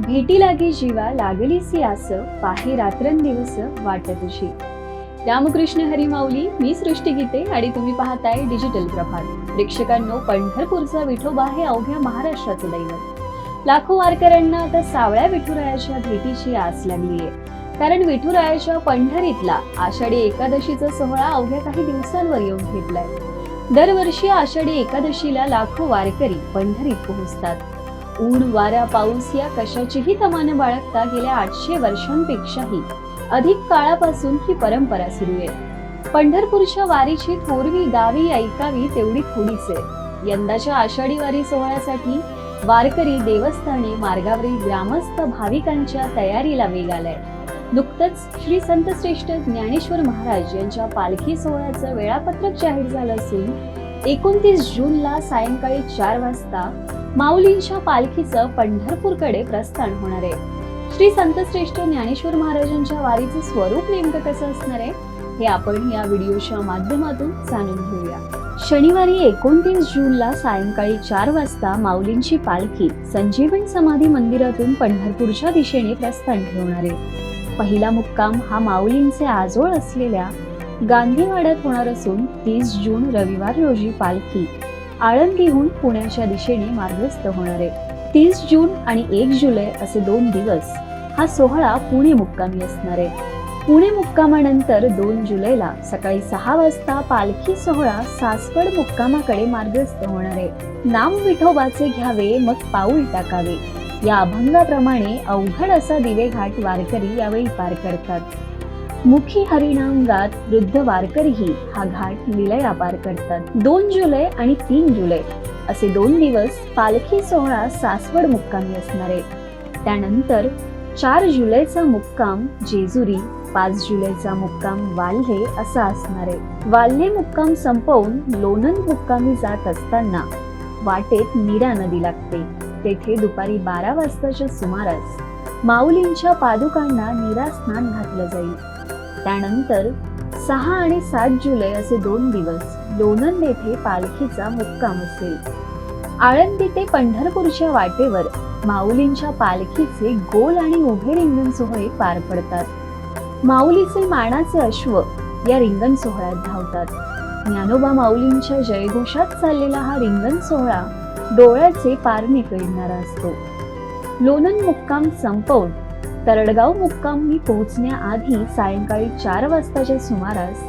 भेटी लागे जीवा लागलीसी आस पाही रात्रंदिवस वाटत तुझी रामकृष्ण हरिमाऊली मी सृष्टी गीते आणि तुम्ही पाहताय डिजिटल प्रभात प्रेक्षकांनो पंढरपूरचा विठोबा हे अवघ्या महाराष्ट्राचं दैवत. लाखो वारकऱ्यांना आता सावळ्या विठुरायाच्या भेटीची आस लागली आहे कारण विठुरायाच्या पंढरीतला आषाढी एकादशीचा सोहळा अवघ्या काही दिवसांवर येऊन ठेपलाय दरवर्षी आषाढी एकादशीला लाखो वारकरी पंढरीत पोहोचतात. ऊन वारा पाऊस या कशाचीही तमानं बाळगता गेल्या आठशे वर्षांपेक्षाही अधिक काळापासून ही परंपरा सुरू आहे. पंढरपूरच्या वारीची थोरवी गावी ऐकावी तेवढी थोडीच आहे. यंदाच्या आषाढी वारी सोहळ्यासाठी वारकरी देवस्थानी मार्गावरील ग्रामस्थ भाविकांच्या तयारीला वेग आलाय. नुकतंच श्री संत श्रेष्ठ ज्ञानेश्वर महाराज यांच्या पालखी सोहळ्याचं वेळापत्रक जाहीर झालं असून एकोणतीस जूनला सायंकाळी चार वाजता माऊलींच्या पालखीचं पंढरपूरकडे प्रस्थान होणार आहे. श्री संत श्रेष्ठ ज्ञानेश्वर महाराजांच्या वारीचं स्वरूप नेमकं कसं असणार आहे हे आपण या व्हिडिओच्या माध्यमातून जाणून घेऊया. शनिवारी एकोणतीस जूनला सायंकाळी चार वाजता माऊलींची पालखी संजीवन समाधी मंदिरातून पंढरपूरच्या दिशेने प्रस्थान ठेवणार आहे. पहिला मुक्काम हा माऊलींचे आजोळ असलेल्या गांधीवाड्यात होणार असून तीस जून रविवार रोजी पालखी आळंदीहून पुण्याच्या दिशेने मार्गस्थ होणार. आहे तीस जून आणि एक जुलै असे दोन दिवस हा सोहळा पुणे मुक्कामी असणार. आहे पुणे मुक्कामानंतर दोन जुलैला सकाळी सहा वाजता पालखी सोहळा सासवड मुक्कामाकडे मार्गस्थ होणार. आहे नाम विठोबाचे घ्यावे मग पाऊल टाकावे. या अभंगाप्रमाणे अवघड असा दिवेघाट वारकरी यावेळी पार करतात. मुखी हरिणाम गात वृद्ध वारकरीही हा घाट निलया पार करतात. दोन जुलै आणि तीन जुलै असे दोन दिवस पालखी सोहळा सासवड मुक्कामी असणार. आहे त्यानंतर चार जुलैचा मुक्काम जेजुरी पाच जुलैचा मुक्काम वाल्हे असा असणार. आहे वाल्हे मुक्काम संपवून लोणंद मुक्कामी जात असताना वाटेत नीरा नदी लागते. तेथे दुपारी बारा वाजताच्या सुमारास माऊलींच्या पादुकांना नीरा स्नान घातलं जाईल. त्यानंतर सहा आणि सात जुलै असे दोन दिवस लोणंद येथे पालखीचा मुक्काम असेल. आळंदी ते पंढरपूरच्या वाटेवर माऊलींच्या पालखीचे गोल आणि उभे रिंगण सोहळे पार पडतात. माऊलीचे मानाचे अश्व या रिंगण सोहळ्यात धावतात. ज्ञानोबा माऊलींच्या जयघोषात चाललेला हा रिंगण सोहळा डोळ्याचे पारणे पेडणारा असतो. लोणंद मुक्काम संपवून तरडगाव मुक्कामी पोहोचण्याआधी सायंकाळी चार वाजताच्या सुमारास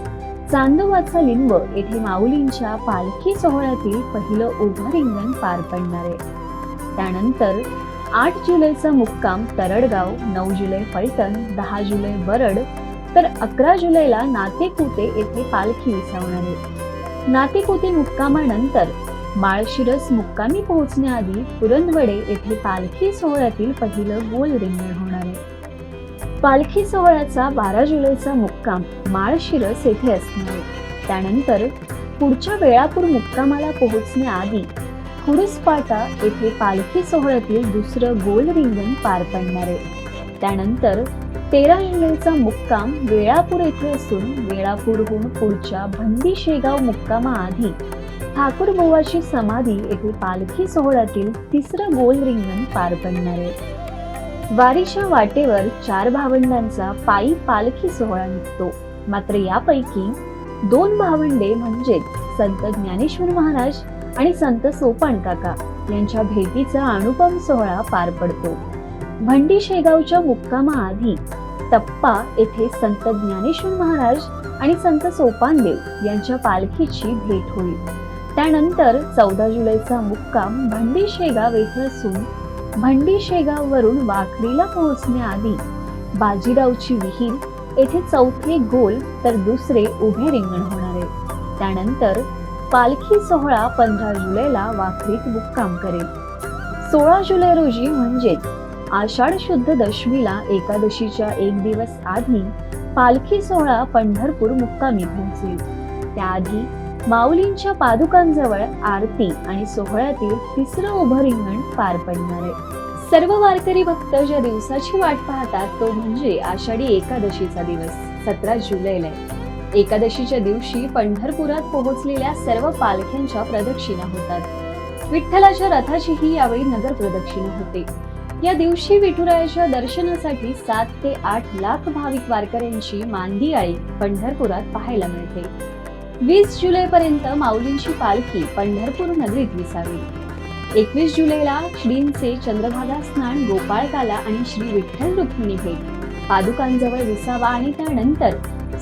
चांदोबाचा लिंब येथे माऊलींच्या पालखी सोहळ्यातील पहिलं उभं रिंगण पार पडणार आहे. त्यानंतर आठ जुलैचा मुक्काम तरडगाव नऊ जुलै फलटण दहा जुलै बरड तर अकरा जुलैला नातेपुते येथे पालखी विसावणार आहे. नातेपुते मुक्कामानंतर माळशिरस मुक्कामी पोहोचण्याआधी पुरंदवडे येथे पालखी सोहळ्यातील पहिलं गोल रिंगण होणार पालखी सोहळ्याचा बारा जुलैचा मुक्काम माळशिरस येथे असणार. त्यानंतर पुढच्या वेळापूर मुक्कामाला पोहोचण्याआधी खुडीसपाटा येथे पालखी सोहळ्यातील दुसरं गोल रिंगण पार पडणार आहे. त्यानंतर तेरा जुलैचा मुक्काम वेळापूर येथे असून वेळापूरहून पुढच्या भंडी शेगाव मुक्कामाआधी ठाकूरबुवाची समाधी येथे पालखी सोहळ्यातील तिसरं गोल रिंगण पार पडणार आहे. वारीच्या वाटेवर चार भावंडांचा पायी पालखी सोहळा निघतो. मात्र यापैकी दोन भावंडे म्हणजेच संत ज्ञानेश्वर महाराज आणि संत सोपान काका यांच्या भेटीचा अनुपम सोहळा पार पडतो. भंडी शेगावच्या मुक्कामाआधी टप्पा येथे संत ज्ञानेश्वर महाराज आणि संत सोपानदेव यांच्या पालखीची भेट होईल. त्यानंतर चौदा जुलैचा मुक्काम भंडी शेगाव येथे असून भंडी शेगाववरून वाखरीला पोहोचण्याआधी बाजीरावची विहीर येथे चौथे गोल तर दुसरे उभे रिंगण होणार आहे. त्यानंतर पालखी सोहळा पंधरा जुलैला वाखरीत मुक्काम करेल. सोळा जुलै रोजी म्हणजेच आषाढ शुद्ध दशमीला एकादशीच्या एक दिवस आधी पालखी सोहळा पंढरपूर मुक्कामी पोहोचेल. त्याआधी माऊलींच्या पादुकांजवळ आरती आणि सोहळ्यातील तिसरं उभं रिंगण पार पडणार आहे. सर्व वारकरी भक्त ज्या दिवसाची वाट पाहतात तो म्हणजे आषाढी एकादशीचा दिवस सतरा जुलैला आहे. एकादशीच्या दिवशी पंढरपुरात पोहोचलेल्या सर्व पालख्यांच्या प्रदक्षिणा होतात. विठ्ठलाच्या रथाचीही यावेळी नगर प्रदक्षिणा होते. या दिवशी विठुरायाच्या दर्शनासाठी सात ते आठ लाख भाविक वारकऱ्यांची मांदियाळी पंढरपुरात पाहायला मिळते. वीस जुलैपर्यंत माऊलींची पालखी पंढरपूर नगरीत विसावी. एकवीस जुलैला श्रींचे चंद्रभागा स्नान गोपाळकाला आणि श्री विठ्ठल रुक्मिणी भेट. पादुकांजवळ विसावा आणि त्यानंतर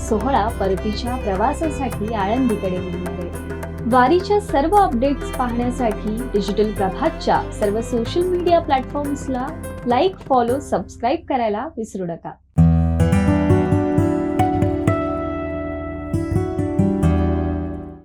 सोहळा परतीच्या प्रवासासाठी आळंदीकडे निघणार. आहे वारीच्या सर्व अपडेट्स पाहण्यासाठी डिजिटल प्रभातच्या सर्व सोशल मीडिया प्लॅटफॉर्म्सला लाईक फॉलो सबस्क्राईब करायला विसरू नका.